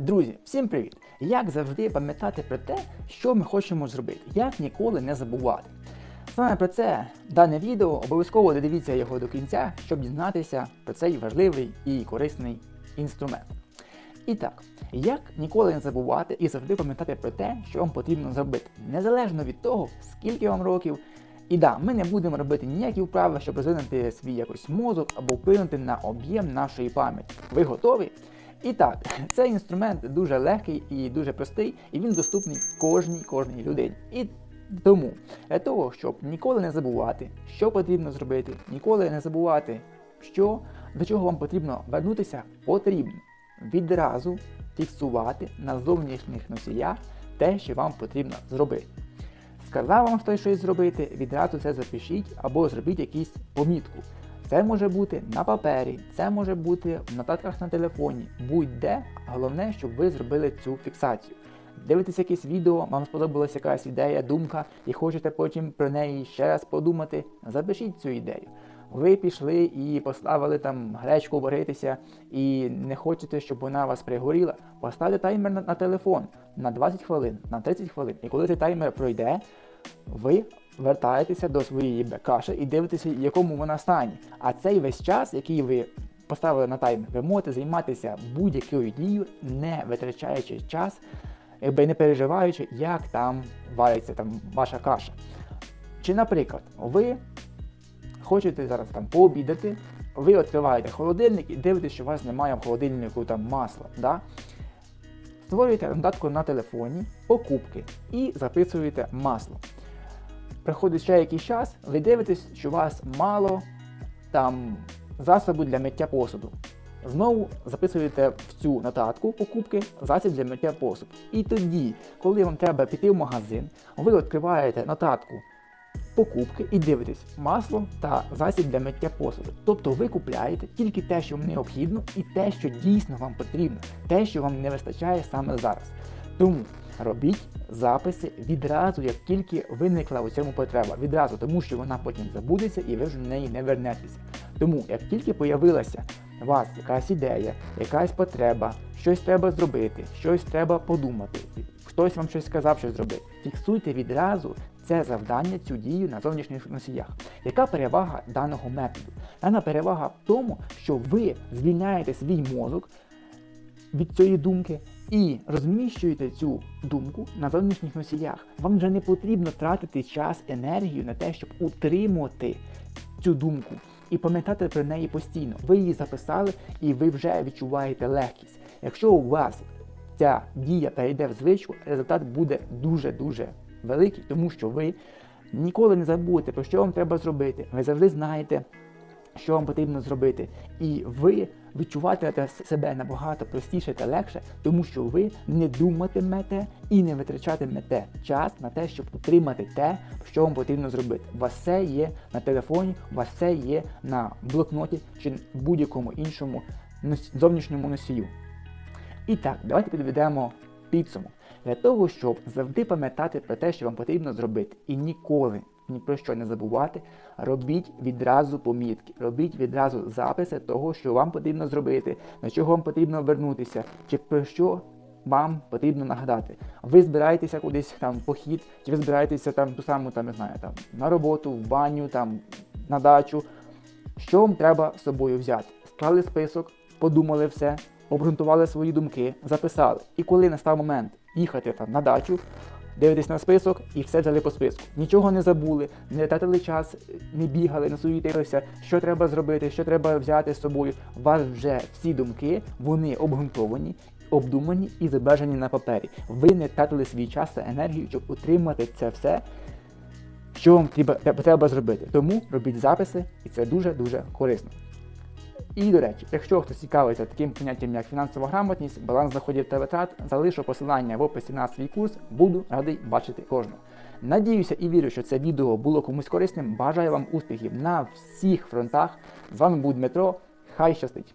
Друзі, всім привіт! Як завжди пам'ятати про те, що ми хочемо зробити, як ніколи не забувати. Саме про це дане відео обов'язково додивіться його до кінця, щоб дізнатися про цей важливий і корисний інструмент. І так, як ніколи не забувати і завжди пам'ятати про те, що вам потрібно зробити, незалежно від того, скільки вам років. І да, ми не будемо робити ніякі вправи, щоб розвинути свій якось мозок або вплинути на об'єм нашої пам'яті. Ви готові? І так, цей інструмент дуже легкий і дуже простий, і він доступний кожній кожній людині. І тому для того, щоб ніколи не забувати, що потрібно зробити, ніколи не забувати, що до чого вам потрібно вернутися, потрібно відразу фіксувати на зовнішніх носіях те, що вам потрібно зробити. Сказав вам хтось щось зробити, відразу це запишіть або зробіть якусь помітку. Це може бути на папері, це може бути в нотатках на телефоні, будь-де. Головне, щоб ви зробили цю фіксацію. Дивитесь якесь відео, вам сподобалася якась ідея, думка, і хочете потім про неї ще раз подумати, запишіть цю ідею. Ви пішли і поставили там гречку варитися, і не хочете, щоб вона вас пригоріла, поставте таймер на, на телефон на 20 хвилин, на 30 хвилин. І коли цей таймер пройде, ви вертаєтеся до своєї каші і дивитеся, в якому вона стані. А цей весь час, який ви поставили на таймер, ви можете займатися будь-якою дією, не витрачаючи час, якби не переживаючи, як там вариться там ваша каша. Чи, наприклад, ви хочете зараз там пообідати, ви відкриваєте холодильник і дивитесь, що у вас немає в холодильнику там масла. Да? Створюєте нотатку на телефоні, покупки і записуєте масло. Приходить ще якийсь час, ви дивитесь, що у вас мало там засобу для миття посуду. Знову записуєте в цю нотатку покупки засіб для миття посуду. І тоді, коли вам треба піти в магазин, ви відкриваєте нотатку покупки і дивитесь масло та засіб для миття посуду. Тобто ви купляєте тільки те, що вам необхідно, і те, що дійсно вам потрібно, те, що вам не вистачає саме зараз. Тому робіть записи відразу, як тільки виникла у цьому потреба. Відразу, тому що вона потім забудеться і ви вже на неї не вернетеся. Тому, як тільки появилася у вас якась ідея, якась потреба, щось треба зробити, щось треба подумати, хтось вам щось сказав, що зробити, фіксуйте відразу це завдання, цю дію на зовнішніх носіях. Яка перевага даного методу? Дана перевага в тому, що ви звільняєте свій мозок від цієї думки і розміщуєте цю думку на зовнішніх носіях. Вам вже не потрібно тратити час, енергію на те, щоб утримувати цю думку і пам'ятати про неї постійно. Ви її записали і ви вже відчуваєте легкість. Якщо у вас ця дія перейде в звичку, результат буде дуже-дуже великий, тому що ви ніколи не забудете, про що вам треба зробити. Ви завжди знаєте, що вам потрібно зробити. І ви відчуватимете себе набагато простіше та легше, тому що ви не думатимете і не витрачатимете час на те, щоб отримати те, що вам потрібно зробити. У вас все є на телефоні, у вас все є на блокноті чи будь-якому іншому зовнішньому носію. І так, давайте підведемо підсумок. Для того, щоб завжди пам'ятати про те, що вам потрібно зробити, і ніколи ні про що не забувати, робіть відразу помітки, робіть відразу записи того, що вам потрібно зробити, на чого вам потрібно вернутися, чи про що вам потрібно нагадати. Ви збираєтеся кудись там похід, чи ви збираєтеся там ту саму, там, не знаю, там, на роботу, в баню, там, на дачу. Що вам треба з собою взяти? Склали список, подумали все, обґрунтували свої думки, записали. І коли настав момент їхати там на дачу, дивитесь на список і все взяли по списку. Нічого не забули, не тратили час, не бігали, не суетилися, що треба зробити, що треба взяти з собою. У вас вже всі думки, вони обґрунтовані, обдумані і зображені на папері. Ви не тратили свій час та енергію, щоб утримати це все що вам треба, треба зробити. Тому робіть записи, і це дуже-дуже корисно. І, до речі, якщо хтось цікавиться таким поняттям, як фінансова грамотність, баланс доходів та витрат, залишу посилання в описі на свій курс, буду радий бачити кожного. Надіюся і вірю, що це відео було комусь корисним. Бажаю вам успіхів на всіх фронтах. З вами був Дмитро. Хай щастить!